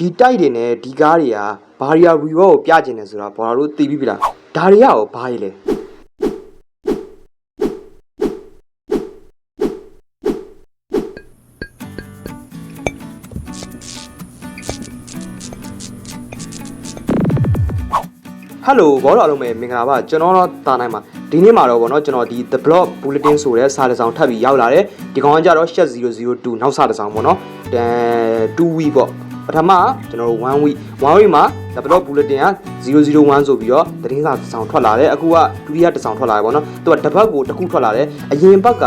ဒီတိုက်တွေနဲ့ဒီကားတွေကဘာရီယာရီဝေါကိုပြကျင်တယ်ဆိုတာဘော်လာတို့သိပြီးပြီလားဒါတွေကရောဘာကြီးလဲဟယ်လိုဘောတော်အားလုံးပဲမင်္ဂလာပါကျွန်တော်တော့တာနိုင်ပါဒီနေ့မှာတော့ဗောနော်ကျွန်တော်ဒီ The Block Bulletin ဆိုတဲ့စာတစ်စောင်ထပ်ပြီးရောက်လာတယ်ဒီကောင်ကကြတော့8002နောက်စာတစ်စောင်ဗောနော်တန်2 week ပေါ့ ပထမကျွန်တော်တို့1 week 1 week မှာ The Block Bulletin က001ဆိုပြီးတော့သတင်းစာတစ်စောင်ထွက်လာတယ်အခုကဒုတိယတစ်စောင်ထွက်လာတယ်ဗောနော်သူကတစ်ပတ်ကိုတစ်ခုထွက်လာတယ်အရင်ဘက်က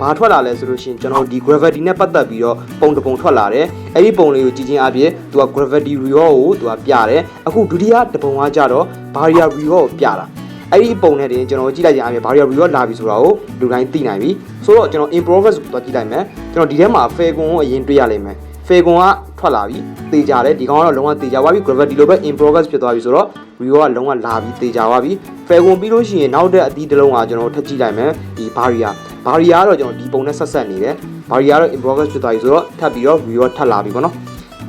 ဘာထွက်လာလဲဆိုလို့ရှိရင်ကျွန်တော်ဒီ gravity နဲ့ပတ်သက်ပြီးတော့ပုံတစ်ပုံထွက်လာတယ်အဲ့ဒီပုံလေးကိုကြည့်ချင်းအပြင်သူက gravity reward ကိုသူကပြတယ်အခုဒုတိယတစ်ပုံကကြတော့ barrier reward ကိုပြတာအဲ့ဒီပုံနဲ့တင်ကျွန်တော်ကြည့်လိုက်ကြအပြင် barrier reward လာပြီဆိုတာကိုလူတိုင်းသိနိုင်ပြီဆိုတော့ကျွန်တော် in progress ကိုသွားကြည့်လိုက်မယ်ကျွန်တော်ဒီထဲမှာ fair ကွန်ကိုအရင်တွေ့ရလိမ့်မယ် fair ကွန်က ထွက်လာပြီတေချာတယ်ဒီကောင်ကတော့လုံးဝတေချာသွားပြီ gravity လိုပဲ in progress ဖြစ်သွားပြီဆိုတော့ reward ကလုံးဝလာပြီတေချာသွားပြီ fair ကွန်ပြီးလို့ရှိရင်နောက်တဲ့အသီးတစ်လုံးကကျွန်တော်ထပ်ကြည့်လိုက်မယ်ဒီ barrier barrier ကတော့ကျွန်တော်ဒီပုံနဲ့ဆက်ဆက်နေတယ် barrier ကတော့ in progress ဖြစ်သွားပြီဆိုတော့ထပ်ပြီးတော့ reward ထပ်လာပြီပေါ့နော်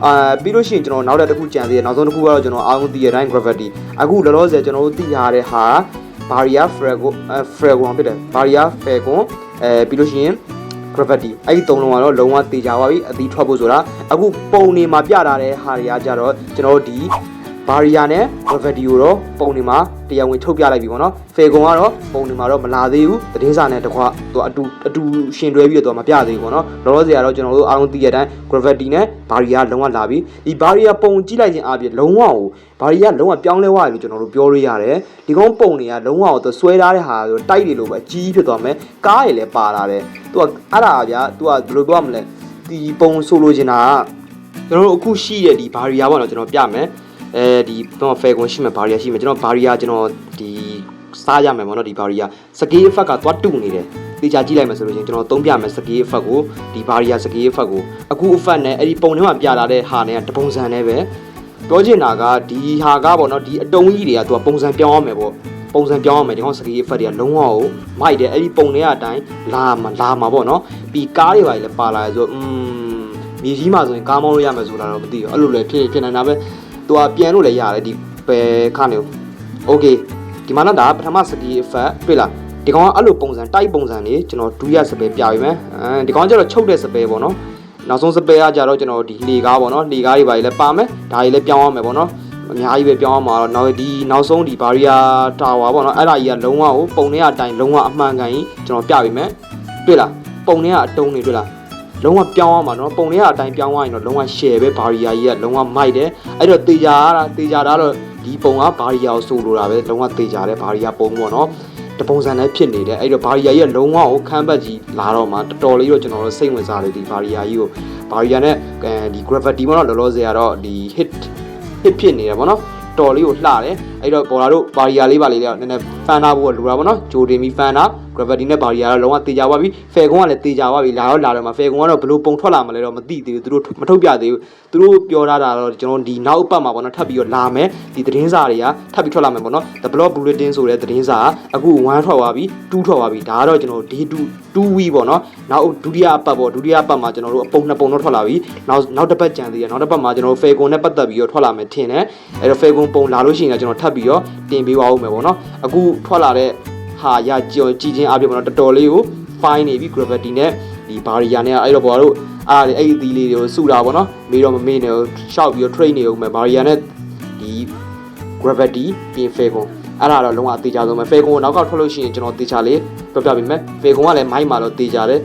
အာပြီးလို့ရှိရင်ကျွန်တော်နောက်တစ်ခုကြံသေးတယ်နောက်ဆုံးတစ်ခုကတော့ကျွန်တော်အားလုံးသိရတိုင်း gravity အခုလောလောဆယ်ကျွန်တော်တို့သိထားတဲ့ဟာ barrier frago frago ဖြစ်တယ် barrier frago အဲပြီးလို့ရှိရင် gravity အဲ့ဒီသုံးလုံးကတော့လုံးဝတေချာပါပြီအသီးထွက်ဖို့ဆိုတာအခုပုံနေမှာပြထားတဲ့ဟာတွေကကြတော့ကျွန်တော်တို့ဒီ barrier နဲ့ gravity ကိုတော့ပုံနေမှာတရားဝင်ထုတ်ပြလိုက်ပြီပေါ့နော်ဖေကွန်ကတော့ပုံနေမှာတော့မလာသေးဘူးသတင်းစာနဲ့တကွသူအတူအတူရှင်တွဲပြီးတော့မပြသေးဘူးပေါ့နော်လောလောဆယ်ကတော့ကျွန်တော်တို့အားလုံးသိရတဲ့အတိုင်း gravity နဲ့ barrier လုံးဝလာပြီဒီ barrier ပုံကြည့်လိုက်ခြင်းအပြင်လုံးဝကို barrier လုံးဝပြောင်းလဲသွားပြီလို့ကျွန်တော်တို့ပြောလို့ရတယ်ဒီကောင်ပုံတွေကလုံးဝကိုသူဆွဲထားတဲ့ဟာဆိုတိုက်တွေလိုပဲအကြီးဖြစ်သွားမယ်ကားတွေလည်းပါလာတယ်သူကအဲ့ဒါဗျာသူကဘယ်လိုပြောရမလဲဒီပုံဆိုလိုချင်တာကကျွန်တော်တို့အခုရှိတဲ့ဒီ barrier ပေါ့နော်ကျွန်တော်ပြမယ် အဲဒီတော့ fair ကွန်ရှိမယ် barrier ရှိမယ်ကျွန်တော် barrier ကျွန်တော်ဒီစားရမယ်ပေါ့နော်ဒီ barrier scale effect ကသွားတူနေတယ်တေချာကြည့်လိုက်မယ်ဆိုလို့ချင်းကျွန်တော်သုံးပြမယ် scale effect ကိုဒီ barrier scale effect ကိုအခု effect နဲ့အဲ့ဒီပုံထဲမှာပြလာတဲ့ဟာနဲ့ကတပုံစံနဲ့ပဲပြောချင်တာကဒီဟာကပေါ့နော်ဒီအတုံးကြီးတွေကသူကပုံစံပြောင်းအောင်မယ်ပေါ့ပုံစံပြောင်းအောင်မယ်ဒီကောင် scale effect တွေကလုံးဝကိုမိုက်တယ်အဲ့ဒီပုံတွေကအတိုင်းလာမှာလာမှာပေါ့နော်ပြီးကားတွေပါလေပါလာဆိုอืมမြေကြီးမှာဆိုရင်ကားမောင်းလို့ရမယ်ဆိုတာတော့မသိဘူးအဲ့လိုလေဖြစ်ဖြစ်နေတာပဲ သူကပြန်လို့လည်းရတယ်ဒီဘယ်ခါနေ Okay ဒီမှာတော့ဒါပထမ skill effect တွေ့လားဒီကောင်ကအဲ့လိုပုံစံ type ပုံစံနေကျွန်တော်ဒုရစပယ်ပြပေးမယ်အဲဒီကောင်ကျတော့ချုပ်တဲ့စပယ်ပေါ့နော်နောက်ဆုံးစပယ်ကကြတော့ကျွန်တော်ဒီလေကားပေါ့နော်လေကားတွေဘာတွေလဲပါမယ်ဒါတွေလဲပြောင်းရမယ်ပေါ့နော်အများကြီးပဲပြောင်းရမှာတော့နောက်ဒီနောက်ဆုံးဒီ barrier tower ပေါ့နော်အဲ့ဒါကြီးကလုံးဝကိုပုံထဲအတိုင်းလုံးဝအမှန်ကန်ကြီးကျွန်တော်ပြပေးမယ်တွေ့လားပုံထဲကအတုံးနေတွေ့လား လုံးဝပြောင်းအောင်ပါနော်ပုံထဲကအတိုင်းပြောင်းသွားရင်တော့လုံးဝ share ပဲဘာရီယာကြီးကလုံးဝမိုက်တယ်အဲ့တော့တေချာတာတေချာတာတော့ဒီပုံကဘာရီယာကိုဆိုလိုတာပဲလုံးဝတေချာတယ်ဘာရီယာပုံပေါ့နော်တပုံစံနဲ့ဖြစ်နေတယ်အဲ့တော့ဘာရီယာကြီးကလုံးဝကိုခမ်းဘက်ကြီးလာတော့မှတော်တော်လေးတော့ကျွန်တော်တို့စိတ်ဝင်စားတယ်ဒီဘာရီယာကြီးကိုဘာရီယာနဲ့ဒီ gravity ပေါ့နော်လောလောဆယ်ကတော့ဒီ hit hit ဖြစ်နေတယ်ပေါ့နော်တော်လေးကိုလှတယ် အဲ့တော့ပေါ်လာတို့ဘာရီယာလေးပါလေးတော့နည်းနည်းဖန်တာဖို့လိုတာပေါ့နော်ဂျိုတင်ပြီးဖန်တာ gravity နဲ့ဘာရီယာတော့လုံးဝတေချာသွားပြီဖယ်ကွန်ကလည်းတေချာသွားပြီလာတော့လာတော့မှာဖယ်ကွန်ကတော့ဘလို့ပုံထွက်လာမလဲတော့မသိသေးဘူးသူတို့မထုတ်ပြသေးဘူးသူတို့ပြောထားတာတော့ကျွန်တော်ဒီနောက်ပတ်မှာပေါ့နော်ထပ်ပြီးတော့လာမယ်ဒီသတင်းစာတွေကထပ်ပြီးထွက်လာမယ်ပေါ့နော် the blog bulletin ဆိုတဲ့သတင်းစာကအခု1ထွက်သွားပြီ2ထွက်သွားပြီဒါကတော့ကျွန်တော် day 2 2 week ပေါ့နော်နောက်ဒုတိယအပတ်ပေါ့ဒုတိယအပတ်မှာကျွန်တော်တို့အပုံနှစ်ပုံတော့ထွက်လာပြီနောက်နောက်တစ်ပတ်ကြံသေးတယ်နောက်တစ်ပတ်မှာကျွန်တော် fair ကွန်နဲ့ပတ်သက်ပြီးတော့ထွက်လာမယ်ထင်တယ်အဲ့တော့ fair ကွန်ပုံလာလို့ရှိရင်လည်းကျွန်တော်ထပ်ပြီးတော့တင်ပေးပါဦးမယ်ပေါ့နော်အခုထွက်လာတဲ့ဟာရကြော်ကြည့်ချင်းအပြည့်ပေါ့နော်တော်တော်လေးကို fine နေပြီ gravity နဲ့ဒီ barrier နဲ့အဲ့တော့ဘောတို့အားအဲ့ဒီအသီးလေးတွေကိုစုတာပေါ့နော်မေးတော့မမေးနဲ့ရှောက်ပြီးတော့ train နေဦးမယ် barrier နဲ့ဒီ gravity ပြင် falcon အဲ့ဒါတော့လုံးဝအသေးချဆုံးပဲ falcon ကိုနောက်ကထွက်လို့ရှိရင်ကျွန်တော်သေချာလေးပြပြပေးမယ် falcon ကလည်းမိုင်းမှာတော့သေချာတယ်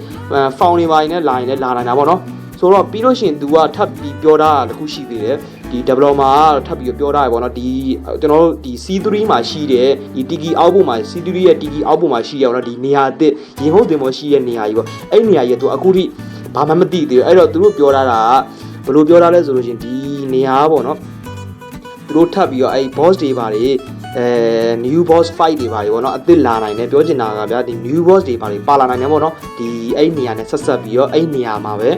ဖောင်နေပါရင်လည်းလာရင်လည်းလာနိုင်တာပေါ့နော်ဆိုတော့ပြီးလို့ရှိရင် तू ကထပ်ပြီးပြောတာတခုရှိသေးတယ် ဒီ developer ကထပ်ပြီးပြောတာရပေါ့နော်ဒီကျွန်တော်တို့ဒီ C3 မှာရှိတဲ့ဒီ Tiki output မှာ C3 ရဲ့ Tiki output မှာရှိရအောင်နော်ဒီနေရာအစ်ရင်ဟုတ်တင်ပေါ်ရှိတဲ့နေရာကြီးပေါ့အဲ့နေရာကြီးက तू အခုထိဘာမှမသိသေးဘူးအဲ့တော့သူတို့ပြောတာကဘယ်လိုပြောတာလဲဆိုလို့ရှိရင်ဒီနေရာပေါ့နော်သူတို့ထပ်ပြီးတော့အဲ့ boss တွေပါတွေအဲ new boss fight တွေပါတွေပေါ့နော်အသစ်လာနိုင်တယ်ပြောချင်တာကဗျာဒီ new boss တွေပါတွေပါလာနိုင်တယ်ပေါ့နော်ဒီအဲ့နေရာနဲ့ဆက်ဆက်ပြီးတော့အဲ့နေရာမှာပဲ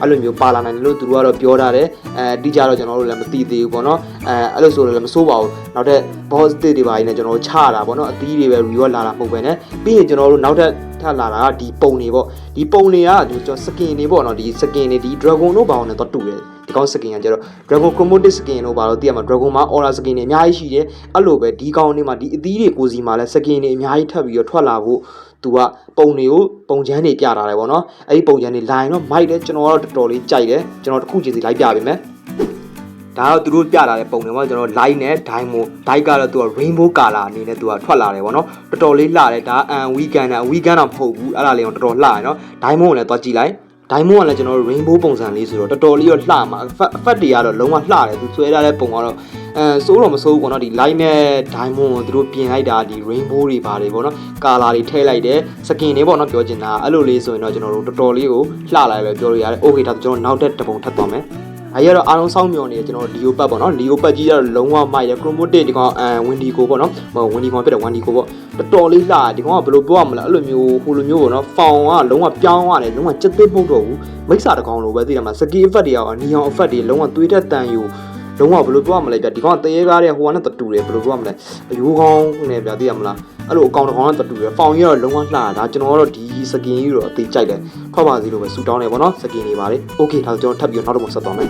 အဲ့လိုမျိုးပါလာနိုင်တယ်လို့သူတို့ကတော့ပြောထားတယ်အဲတိကျတော့ကျွန်တော်တို့လည်းမသိသေးဘူးပေါ့နော်အဲအဲ့လိုဆိုတော့လည်းမစိုးပါဘူးနောက်ထပ် boss တွေတွေပါနေကျွန်တော်တို့ချတာပေါ့နော်အသီးတွေပဲ reward လာတာမဟုတ်ပဲねပြီးရင်ကျွန်တော်တို့နောက်ထပ်ထပ်လာတာကဒီပုံတွေပေါ့ဒီပုံတွေကကျွန်တော် skin တွေပေါ့နော်ဒီ skin တွေဒီ dragon တို့ဘာလို့လဲတော့တူတယ်ဒီကောင် skin ကကျတော့ dragon chromatic skin တို့ဘာလို့သိရမှာ dragon မှာ aura skin တွေအများကြီးရှိတယ်အဲ့လိုပဲဒီကောင်တွေမှာဒီအသီးတွေကိုစီမှာလဲ skin တွေအများကြီးထပ်ပြီးတော့ထွက်လာဖို့ သူကပုံတွေကိုပုံချမ်းတွေပြထားတယ်ပေါ့နော်အဲ့ဒီပုံချမ်းတွေ line တော့ mic တယ်ကျွန်တော်ကတော့တော်တော်လေးကြိုက်တယ်ကျွန်တော်တစ်ခုချင်းစီလိုက်ပြပေးမယ်ဒါတော့သူတို့ပြလာတဲ့ပုံတွေပေါ့ကျွန်တော် line နဲ့ diamond diamond ကတော့သူက rainbow color အနေနဲ့သူကထွက်လာတယ်ပေါ့နော်တော်တော်လေးလှတယ်ဒါအန် weekend နဲ့ weekend တော့မဟုတ်ဘူးအဲ့ဒါလေးတော့တော်တော်လှတယ်နော် diamond ကိုလည်းသွားကြည့်လိုက် diamond ကလည်းကျွန်တော်တို့ rainbow ပုံစံလေးဆိုတော့တော်တော်လေးတော့လှမှာ effect တွေကတော့လုံးဝလှတယ်သူဆွဲထားတဲ့ပုံကတော့အဲစိုးတော့မစိုးဘူးပေါ့နော်ဒီ light နဲ့ diamond ကိုသူတို့ပြင်လိုက်တာဒီ rainbow တွေပါတယ်ပေါ့နော် color တွေထည့်လိုက်တယ် skin တွေပေါ့နော်ပြောချင်တာအဲ့လိုလေးဆိုရင်တော့ကျွန်တော်တို့တော်တော်လေးကိုလှလာတယ်ပဲပြောလို့ရတယ် okay ဒါဆိုကျွန်တော်နောက်တစ်တစ်ပုံထပ်သွားမယ် အဲရတော့အားလုံးစောင့်မျှော်နေကျွန်တော်လီယိုပတ်ပေါ့နော်လီယိုပတ်ကြီးကတော့လုံးဝမိုက်ရ chromatic ဒီကောင်အဲဝင်းဒီကိုပေါ့နော်ဟိုဝင်းဒီကောင်ဖြစ်တယ်ဝင်းဒီကိုပေါ့တော်တော်လေးလှဒီကောင်ကဘယ်လိုပြောရမလဲအဲ့လိုမျိုးဟိုလိုမျိုးပေါ့နော်ဖောင်ကလုံးဝပြောင်းရတယ်လုံးဝစက်သစ်မဟုတ်တော့ဘူးမိတ်စာတကောင်လိုပဲသိတယ်မှာစကီ effect တွေရောနီအောင် effect တွေလုံးဝသွေးတက်တန်ယူလုံးဝဘယ်လိုပြောရမလဲဗျဒီကောင်ကတရေကားတဲ့ဟိုကနဲ့တူတယ်ဘယ်လိုပြောရမလဲအယိုးကောင်းနဲ့ဗျသိရမလား အဲ့လိုအကောင်တကောင်နဲ့တူတယ်ဖောင်ကြီးတော့လုံးဝလှတာဒါကျွန်တော်ကတော့ဒီစကင်ကြီးတော့အသေးကြိုက်တယ်ထွက်ပါစီလို့ပဲဆူတောင်းတယ်ပေါ့နော်စကင်တွေပါလေ okay ဒါဆိုကျွန်တော်ထပ်ပြီးတော့နောက်တစ်ပုံဆက်သွားမယ်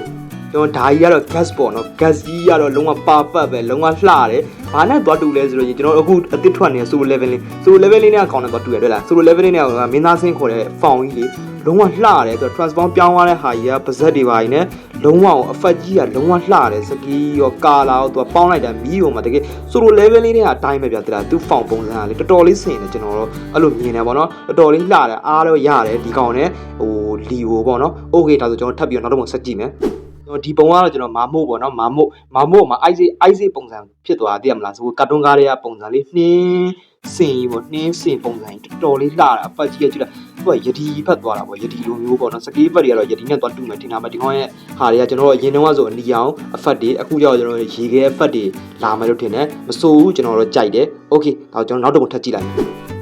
ကျွန်တော်ဓာကြီးကတော့ gas ပေါ့နော် gas ကြီးကတော့လုံးဝပါပတ်ပဲလုံးဝလှတယ် ဘာနဲ့သွားတူလဲဆိုလို့ကျွန်တော်အခုအသစ်ထွက်နေတဲ့ solo level လေး solo level လေးနဲ့အကောင်နဲ့သွားတူရတွေ့လား solo level လေးနဲ့ကမင်းသားစင်းခေါ်တဲ့ found ကြီးလေလုံးဝလှတယ်သူ transform ပြောင်းသွားတဲ့ဟာကြီးကပါဇက်တွေပါကြီးနဲ့လုံးဝအဖက်ကြီးကလုံးဝလှတယ်စကီရောကာလာရောသူကပေါင်းလိုက်တာမီးရောမှာတကယ် solo level လေးနဲ့အတိုင်းပဲပြတလားသူ found ပုံစံကလေတော်တော်လေးဆင်တယ်ကျွန်တော်တော့အဲ့လိုမြင်တယ်ပေါ့နော်တော်တော်လေးလှတယ်အားတော့ရတယ်ဒီကောင်နဲ့ဟိုလီဟိုပေါ့နော် okay ဒါဆိုကျွန်တော်ထပ်ပြီးတော့နောက်တစ်ပုံဆက်ကြည့်မယ်ကျွန်တော် ဒီပုံကတော့ကျွန်တော်မာမို့ပေါ့နော်မာမို့မာမို့မှာအိုက်စေးအိုက်စေးပုံစံဖြစ်သွားတာသိရမလားဆိုကာတွန်းကားတွေကပုံစံလေးနှင်းစင်ကြီးပေါ့နှင်းစင်ပုံစံကြီးတော်တော်လေးလှတာအပတ်ကြီးကကြည့်တာသူကယဒီဖက်သွားတာပေါ့ယဒီလိုမျိုးပေါ့နော်စကေးဖက်တွေကတော့ယဒီနဲ့သွားတူမယ်ထင်တာပဲဒီကောင်ရဲ့ဟာတွေကကျွန်တော်တို့အရင်တုန်းကဆိုအနီအောင်အဖက်တွေအခုကျတော့ကျွန်တော်တို့ရေခဲအဖက်တွေလာမယ်လို့ထင်တယ်မစိုးဘူးကျွန်တော်တို့ကြိုက်တယ်โอเคဒါကျွန်တော်နောက်တစ်ပုံထပ်ကြည့်လိုက်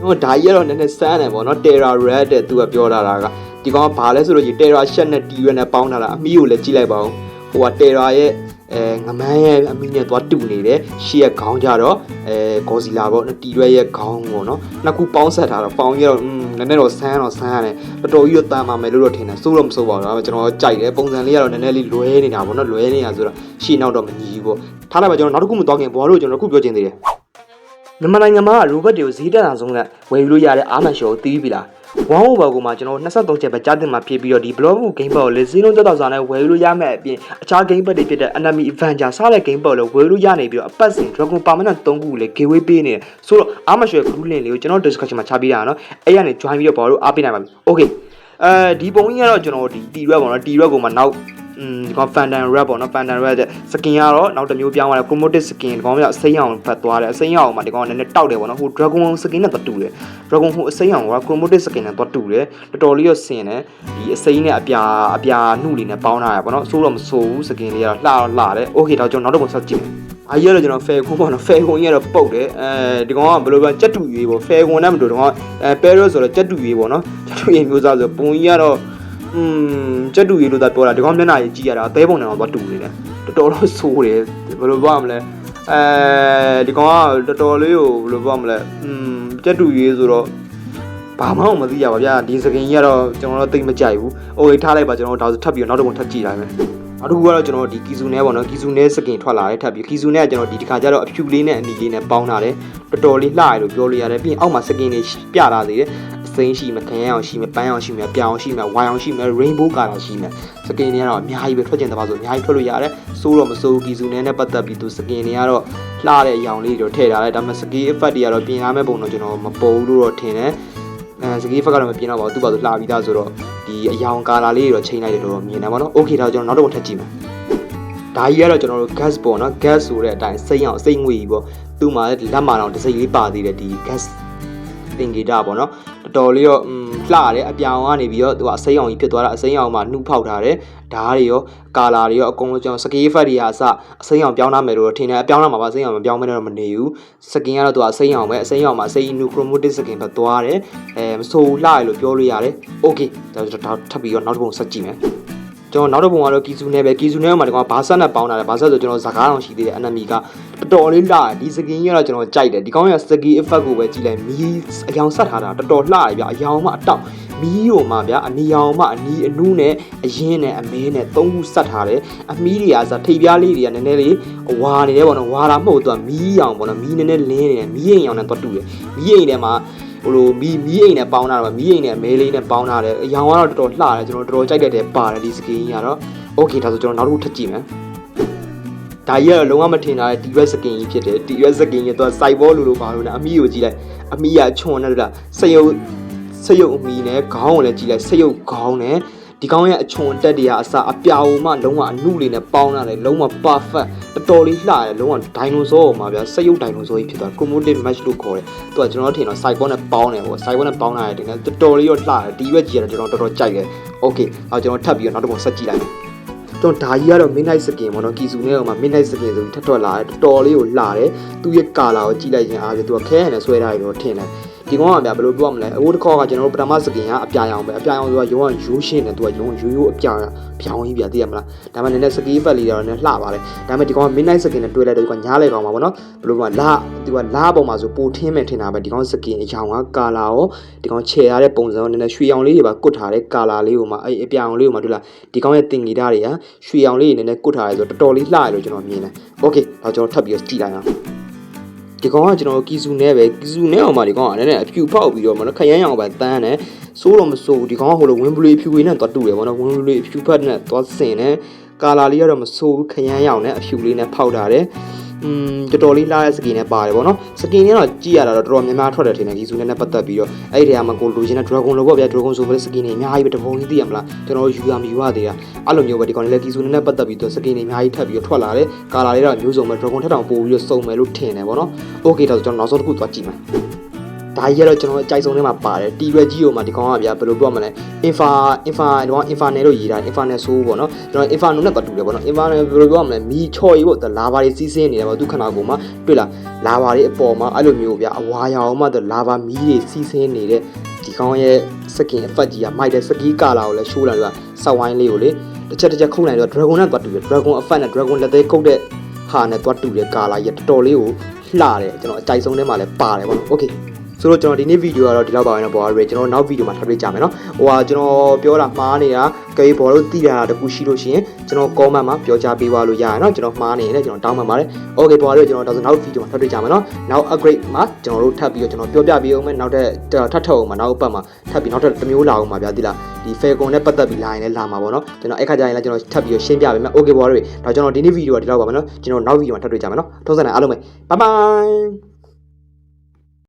ဟိုဒါကြီးကတော့နည်းနည်းစမ်းတယ်ပေါ့နော် Terra Red တဲ့သူကပြောလာတာက ဒီကောင်ကဘာလဲဆိုလို့ဒီ Terra ရှက်နဲ့ T ရွက်နဲ့ပေါင်းထားတာအမီးကိုလည်းကြည့်လိုက်ပါဦးဟိုကတေရာရဲ့အဲငမန်းရဲ့အမိနဲ့သွားတူနေတယ်ရှီရဲ့ခေါင်းကြတော့အဲဂေါ်စီလာပေါ့နော်တီရွဲရဲ့ခေါင်းပေါ့နော်နှစ်ခုပေါင်းဆက်ထားတော့ပေါင်းရတော့อืมနည်းနည်းတော့ဆန်းတော့ဆန်းရတယ်တော်တော်ကြီးတော့တန်ပါမယ်လို့တော့ထင်တယ်စိုးတော့မစိုးပါဘူးဒါပေမဲ့ကျွန်တော်ကြိုက်တယ်ပုံစံလေးကတော့နည်းနည်းလေးလွဲနေတာပေါ့နော်လွဲနေတာဆိုတော့ရှီနောက်တော့မညီဘူးပေါ့ထားလိုက်ပါကျွန်တော်နောက်တစ်ခုမသွားခင်ဘောတို့ကျွန်တော်ခုပြောချင်သေးတယ် မြန်မာနိုင်ငံမှာရိုဘတ်တွေကိုဈေးတက်တာဆုံးကဝယ်ယူလို့ရတဲ့အာမန်ရှောကိုတီးပြီလားဝမ်ဟိုဘာကိုမှကျွန်တော်23ချက်ပဲကြားတင်မှာဖြစ်ပြီးတော့ဒီ blog ဘူး game board ကိုလည်းဈေးလုံးတက်တော့စာနဲ့ဝယ်ယူလို့ရမယ်အပြင်အခြား game board တွေဖြစ်တဲ့ enemy avenger စတဲ့ game board ကိုလည်းဝယ်ယူလို့ရနေပြီးတော့အပတ်စဉ် dragon permanent 3ခုကိုလည်း giveaway ပေးနေတယ်ဆိုတော့အာမန်ရှောရဲ့ group link လေးကိုကျွန်တော် description မှာချပေးတာနော်အဲ့ရနေ join ပြီးတော့ဘောတို့အားပေးနိုင်ပါပြီ okay အဲဒီပုံကြီးကတော့ကျွန်တော်ဒီ T red ပေါ့နော် T red ကိုမှနောက် อืมဒီကောင် Fandan Red ပေါ့နော် Fandan Red တဲ့ skin ကတော့နောက်တစ်မျိုးပြောင်းသွားတယ် chromatic skin ဒီကောင်ကအစိမ်းအောင်ဖတ်သွားတယ်အစိမ်းအောင်မှာဒီကောင်ကလည်းနည်းနည်းတောက်တယ်ပေါ့နော်ဟို dragon skin နဲ့တော့တူတယ် dragon ဟိုအစိမ်းအောင်က chromatic skin နဲ့တော့တူတယ်တော်တော်လေးရဆင်တယ်ဒီအစိမ်းနဲ့အပြာအပြာနှုလေးနဲ့ပေါင်းထားရပေါ့နော်ဆိုးတော့မဆိုးဘူး skin လေးကတော့လှတော့လှတယ် okay တော့ကျွန်တော်နောက်တစ်ပုံဆက်ကြည့်မယ်အားရတော့ကျွန်တော် fair ခွန်းပေါ့နော် fair ခွန်းကြီးကတော့ပုတ်တယ်အဲဒီကောင်ကဘယ်လိုပြောကြက်တူရွေးပေါ့ fair ခွန်းနဲ့မတူတော့အဲ parrot ဆိုတော့ကြက်တူရွေးပေါ့နော်ကြက်တူရွေးမျိုးစားဆိုပုံကြီးကတော့ อืมကြက်တူရွေးလို့သာပြောတာဒီကောင်မျက်နှာကြီးကြည့်ရတာအသေးပုံနဲ့တော့သွားတူနေတယ်တော်တော်တော့ဆိုးတယ်ဘယ်လိုပြောရမလဲအဲဒီကောင်ကတော်တော်လေးကိုဘယ်လိုပြောရမလဲอืมကြက်တူရွေးဆိုတော့ ဘာမှမသိရပါဗျာဒီစကင်ကြီးကတော့ကျွန်တော်တို့တိတ်မကြိုက်ဘူး။အိုးထားလိုက်ပါကျွန်တော်တို့ဒါဆိုထပ်ပြီးတော့နောက်တစ်ပုံထပ်ကြည့်လိုက်မယ်။နောက်တစ်ခုကတော့ကျွန်တော်ဒီကီဇူနဲပေါ့နော်ကီဇူနဲစကင်ထွက်လာတယ်ထပ်ပြီးကီဇူနဲကကျွန်တော်ဒီတစ်ခါကျတော့အဖြူလေးနဲ့အနီလေးနဲ့ပေါင်းထားတယ်။တော်တော်လေးလှရလို့ပြောလို့ရတယ်။ပြီးရင်အောက်မှာစကင်တွေပြလာသေးတယ်။ အစိမ်းရှိမယ်၊ခရမ်းအောင်ရှိမယ်၊ပန်းအောင်ရှိမယ်၊ပြောင်အောင်ရှိမယ်၊ဝိုင်အောင်ရှိမယ်၊ rainbow color ရှိမယ်။စကင်တွေကတော့အများကြီးပဲထွက်ကျင်တဲ့ပါဆိုအများကြီးထွက်လို့ရတယ်။စိုးတော့မစိုးကီဇူနဲနဲ့ပတ်သက်ပြီးသူစကင်တွေကတော့လှတဲ့အယောင်လေးတွေထည့်ထားတယ်။ဒါပေမဲ့စကင် effect တွေကတော့ပြင်ရမယ့်ပုံတော့ကျွန်တော်မပေါ်ဘူးလို့တော့ထင်တယ်။အဲစကီးဖက်ကတော့မပြင်းတော့ပါဘူးသူ့ဘာသူလှပြီးသားဆိုတော့ဒီအယောင်ကာလာလေးတွေတော့ချိန်လိုက်တယ်လို့မြင်တယ်ပေါ့နော်။ Okay ဒါကျွန်တော်နောက်တစ်ခုထပ်ကြည့်မယ်။ဒါကြီးကတော့ကျွန်တော်တို့ gas ပေါ့နော် gas ဆိုတဲ့အတိုင်းစိမ့်အောင်စိမ့်ငွေကြီးပေါ့သူ့မှာလက်မှာတော့တစ်စိမ့်လေးပါသေးတယ်ဒီ gas တင်ဂီတာပေါ့နော် တော်တော်လေးတော့อืมလှရတယ်အပြောင်ကနေပြီးတော့သူကအစိမ်းအောင်ကြီးဖြစ်သွားတာအစိမ်းအောင်မှာနှူးဖောက်ထားတယ်ဓားတွေရောကာလာတွေရောအကုန်လုံးကျွန်တော်စကေးဖက်တွေကအစအစိမ်းအောင်ပြောင်းထားမယ်လို့ထင်တယ်အပြောင်းလာမှာပါအစိမ်းအောင်မပြောင်းမနေတော့မနေဘူးစကင်ကတော့သူကအစိမ်းအောင်ပဲအစိမ်းအောင်မှာအစိမ်းနူခရိုမိုတစ်စကင်ပဲသွားတယ်အဲမဆိုးလှရလို့ပြောလို့ရတယ်โอเคဒါဆိုတော့ထပ်ပြီးတော့နောက်တစ်ပုံဆက်ကြည့်မယ် ကျွန်တော်နောက်တစ်ပုံကတော့ကီဇူနဲ့ပဲကီဇူနဲ့မှာဒီကောင်ဘာဆက်နဲ့ပေါင်းတာလဲဘာဆက်ဆိုကျွန်တော်ဇကားအောင်ရှိသေးတယ် enemy ကတော်တော်လေးလှတယ်ဒီစကင်ကြီးကတော့ကျွန်တော်ကြိုက်တယ်ဒီကောင်ရဲ့စကီ effect ကိုပဲကြည့်လိုက်မီးအယောင်ဆက်ထားတာတော်တော်လှတယ်ဗျအယောင်မှအတောက်မီးရောမှဗျအနီရောင်မှအနီအနုနဲ့အရင်နဲ့အမဲနဲ့သုံးခုဆက်ထားတယ်အမီးတွေကစထိပ်ပြားလေးတွေကနည်းနည်းလေးဝါနေတယ်ပေါ့နော်ဝါတာမဟုတ်သူကမီးရောင်ပေါ့နော်မီးနည်းနည်းလင်းနေတယ်မီးရင်ရောင်နဲ့တွတ်တူတယ်မီးရင်ထဲမှာ ဟိုလိုမီးမီးအိမ်နဲ့ပေါင်းတာတော့မီးအိမ်နဲ့မဲလေးနဲ့ပေါင်းတာတယ်အယောင်ကတော့တော်တော်လှတယ်ကျွန်တော်တော်တော်ကြိုက်တတ်တယ်ပါတယ်ဒီစကင်ကြီးကတော့ okay ဒါဆိုကျွန်တော်နောက်တစ်ခုထပ်ကြည့်မယ်ဒါကြီးကတော့လုံးဝမထင်တာတဲ့ T-Rex စကင်ကြီးဖြစ်တယ် T-Rex စကင်ကြီးတော့စိုက်ဘောလိုလိုပါလို့နဲ့အမီးကိုကြည့်လိုက်အမီးကချွန်နေတာစရုပ်စရုပ်အမီးနဲ့ခေါင်းကိုလည်းကြည့်လိုက်စရုပ်ခေါင်းနဲ့ ဒီကောင်ရဲ့အချွန်တက်တွေကအစအပြာဝမှလုံးဝအနုလေးနဲ့ပေါင်းလာတယ်လုံးဝ perfect တော်တော်လေးလှတယ်လုံးဝဒိုင်နိုဆောမှာဗျာစရုပ်ဒိုင်နိုဆောကြီးဖြစ်သွား chromatic match လို့ခေါ်တယ်သူကကျွန်တော်ထင်တော့ cyborg နဲ့ပေါင်းတယ်ပေါ့ cyborg နဲ့ပေါင်းလာတယ်တင်တယ်တော်တော်လေးတော့လှတယ်ဒီရွက်ကြီးကတော့ကျွန်တော်တော်တော်ကြိုက်တယ် okay အော်ကျွန်တော်ထပ်ပြီးတော့နောက်တစ်ပုံဆက်ကြည့်လိုက်မယ်တော့ဒါကြီးကတော့ midnight skin ပေါ့နော်ကီစုနဲ့ဟိုမှာ midnight skin ဆိုပြီးထပ်ထွက်လာတယ်တော်တော်လေးကိုလှတယ်သူ့ရဲ့ကာလာကိုကြည့်လိုက်ရင်အားပြသူကခဲရံနဲ့ဆွဲထားတယ်လို့ထင်တယ် ဒီကောင်ကဗျာဘယ်လိုပြောမလဲအခုတစ်ခေါက်ကကျွန်တော်တို့ပထမ skin ကအပြာရောင်ပဲအပြာရောင်ဆိုတာရုံးကရိုးရှင်းတယ်သူကရုံးရိုးရိုးအပြာဖြောင်းကြီးဗျာသိရမလားဒါမှမဟုတ်နည်းနည်း skin ပတ်လေးတော့နည်းလှပါတယ်ဒါပေမဲ့ဒီကောင်က midnight skin နဲ့တွေ့လိုက်တော့ဒီကောင်ညားလိုက်ကောင်ပါပေါ့နော်ဘယ်လိုမှလာဒီကလာပေါ်မှာဆိုပိုထင်းမဲ့ထင်တာပဲဒီကောင် skin အရောင်ကကာလာရောဒီကောင်ခြေရတဲ့ပုံစံရောနည်းနည်းရွှေရောင်လေးတွေပါကုတ်ထားတဲ့ကာလာလေးကိုမှအဲ့အပြာရောင်လေးကိုမှတွေ့လားဒီကောင်ရဲ့တင်ဂီတာတွေကရွှေရောင်လေးတွေနည်းနည်းကုတ်ထားရဲဆိုတော့တော်တော်လေးလှရလို့ကျွန်တော်မြင်တယ်โอเคတော့ကျွန်တော်ထပ်ပြီးတော့ကြည့်လိုက်အောင် ဒီကောင်ကကျွန်တော်ကီစုနဲ့ပဲကီစုနဲ့အောင်မှဒီကောင်ကလည်းနည်းနည်းအဖြူဖောက်ပြီးတော့မနော်ခရမ်းရောင်ပဲတန်းတယ်စိုးတော့မစိုးဘူးဒီကောင်ကဟိုလိုဝင်းဘလူးအဖြူလေးနဲ့သွားတူတယ်ဗောနော်ဝင်းဘလူးအဖြူဖက်နဲ့သွားစင်တယ်ကာလာလေးကတော့မစိုးဘူးခရမ်းရောင်နဲ့အဖြူလေးနဲ့ဖောက်တာတယ်อืม တော်တော်လေးလှတဲ့စကင်နဲ့ပါတယ်ဗောနော်စကင်နဲ့တော့ကြည့်ရတာတော့တော်တော်များများထွက်တယ်ထင်တယ်ဒီစုနဲ့ပတ်သက်ပြီးတော့အဲ့ဒီထဲမှာကိုလိုချင်တဲ့ dragon လို့ပေါ့ဗျာ dragon ဆိုပဲစကင်တွေအများကြီးပဲတပုံကြီးသိရမလားကျွန်တော်ယူရမယူရသေးတာအဲ့လိုမျိုးပဲဒီကောင်လေးလည်းဒီစုနဲ့ပတ်သက်ပြီးတော့စကင်တွေအများကြီးထပ်ပြီးတော့ထွက်လာတယ်ကာလာလေးတော့မျိုးစုံပဲ dragon ထက်တောင်ပိုပြီးတော့စုံမယ်လို့ထင်တယ်ဗောနော် okay တော့ကျွန်တော်နောက်ဆုံးတစ်ခုသွားကြည့်မယ် ဒါကြီးကတော့ကျွန်တော်အကြိုက်ဆုံးထဲမှာပါတယ်တီရွယ်ကြီးကိုမှဒီကောင်ကဗျာဘယ်လိုပြောမလဲ infa infa ဒီကောင် inferno လို့ရေးတာ inferno ဆိုးပေါ့နော်ကျွန်တော် inferno နဲ့ပတ်တူတယ်ပေါ့နော် inferno ဘယ်လိုပြောမလဲမီချော်ကြီးပေါ့လာဘာတွေစီးဆင်းနေတယ်ပေါ့သူခဏကိုမှတွေ့လားလာဘာတွေအပေါ်မှာအဲ့လိုမျိုးဗျာအဝါရောင်မှလာဘာမီးတွေစီးဆင်းနေတဲ့ဒီကောင်ရဲ့စကင်အဖက်ကြီးကမိုက်တဲ့စကီးကာလာကိုလည်းရှိုးလာတယ်ကစောက်ဝိုင်းလေးကိုလေတစ်ချက်တစ်ချက်ခုန်လိုက်တော့ dragon နဲ့ပတ်တူတယ် dragon အဖက်နဲ့ dragon လက်သေးကုတ်တဲ့ဟာနဲ့တွတ်တူတဲ့ကာလာကြီးတော်တော်လေးကိုလှတယ်ကျွန်တော်အကြိုက်ဆုံးထဲမှာလည်းပါတယ်ပေါ့နော် okay ဆိုတော့ကျွန်တော်ဒီနေ့ဗီဒီယိုကတော့ဒီလောက်ပါပဲနော်ပေါ်ရယ်ကျွန်တော်နောက်ဗီဒီယိုမှာထပ်ပြကြမယ်နော်ဟိုဟာကျွန်တော်ပြောတာမှားနေတာကြေဘော်လို့သိတာတခုရှိလို့ရှိရင်ကျွန်တော် comment မှာပြောကြားပေးပါလို့ရရနော်ကျွန်တော်မှားနေတယ်ကျွန်တော်တောင်းပန်ပါတယ် okay ပေါ်ရယ်ကျွန်တော်ဒါဆိုနောက်ဗီဒီယိုမှာထပ်ပြကြမယ်နော်နောက် upgrade မှာကျွန်တော်တို့ထပ်ပြီးတော့ကျွန်တော်ပြောပြပေးအောင်မယ်နောက်ထပ်ထပ်ထပ်အောင်မှာနောက်ပတ်မှာထပ်ပြီးနောက်ထပ်တစ်မျိုးလာအောင်မှာဗျာဒီလားဒီ Falcon နဲ့ပတ်သက်ပြီးလာရင်လည်းလာမှာပေါ့နော်ကျွန်တော်အဲ့ခါကျရင်လည်းကျွန်တော်ထပ်ပြီးတော့ရှင်းပြပေးမယ် okay ပေါ်ရယ်ဒါကျွန်တော်ဒီနေ့ဗီဒီယိုကဒီလောက်ပါမယ်နော်ကျွန်တော်နောက်ဗီဒီယိုမှာထပ်တွေ့ကြမယ်နော်ထုံးစံနဲ့အားလုံးပဲ bye bye